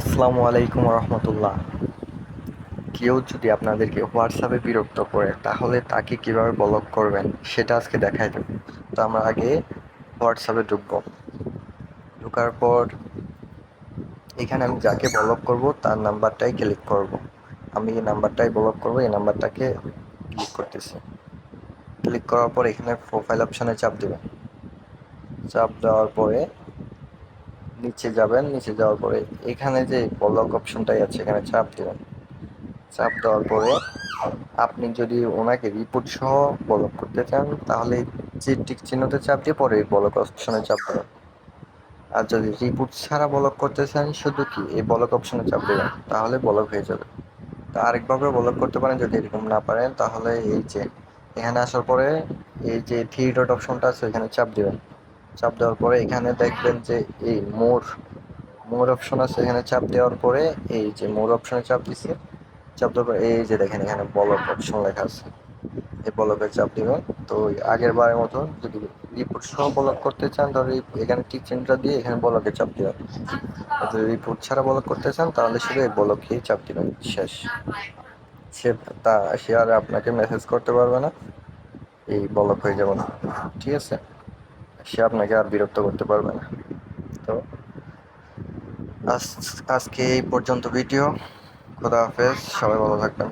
আসসালামু আলাইকুম রহমতুল্লাহ কেউ যদি আপনাদেরকে হোয়াটসঅ্যাপে বিরক্ত করে, তাহলে তাকে কীভাবে ব্লক করবেন, সেটা আজকে দেখাই দেব। তো আমরা আগে হোয়াটসঅ্যাপে ঢুকবো। ঢোকার পর এখানে আমি যাকে ব্লক করব, তার নাম্বারটাই ক্লিক করব। আমি এই নাম্বারটাই ব্লক করব, এই নাম্বারটাকে ক্লিক করতেছি। ক্লিক করার পর এখানে প্রোফাইল অপশানে চাপ দেবেন। চাপ দেওয়ার পরে নিচে যাবেন, নিচে যাওয়ার পরে এখানে যে ব্লক অপশনটাই আছে, এখানে চাপ দেবেন। চাপ দেওয়ার পরে আপনি যদি ওনাকে রিপোর্ট সহ ব্লক করতে চান, তাহলে যে টিক চিহ্নতে চাপ দিয়ে পরে ব্লক অপশনে চাপ দেবেন। আর যদি রিপোর্ট ছাড়া ব্লক করতে চান, শুধু কি এই ব্লক অপশনে চাপ দেবেন, তাহলে ব্লক হয়ে যাবে। তা আরেকভাবে ব্লক করতে পারেন যদি এরকম না পারেন, তাহলে এই যে এখানে আসার পরে এই যে থ্রি ডট অপশনটা আছে এখানে চাপ দেবেন। চাপ দেওয়ার পরে এখানে দেখবেন যে এই মোর মোর অপশন আছে এখানে চাপ দেওয়ার পরে এই যে মোর অপশনে চাপ দিচ্ছে চাপ দেওয়ার পরে এই যে দেখেন এখানে বলক অপশন লেখা আছে। এই বলকে চাপ দিবেন। তো আগের বারের মতো যদি রিপোর্ট সহ বলক করতে চান, তাহলে এখানে টিক চিহ্নটা দিয়ে এখানে বলকে চাপ দিবেন। যদি রিপোর্ট ছাড়া বলক করতে চান, তাহলে শুধু এই বলকেই চাপ দিবেন। শেষ। সে তা, সে আর আপনাকে মেসেজ করতে পারবে না। এই বলক হয়ে যাবে না। ঠিক আছে? সে আপনাকে আর বিরক্ত করতে পারবে না। তো, আজ আজকে এই পর্যন্ত ভিডিও। খোদা হাফেজ, সবাই ভালো থাকবেন।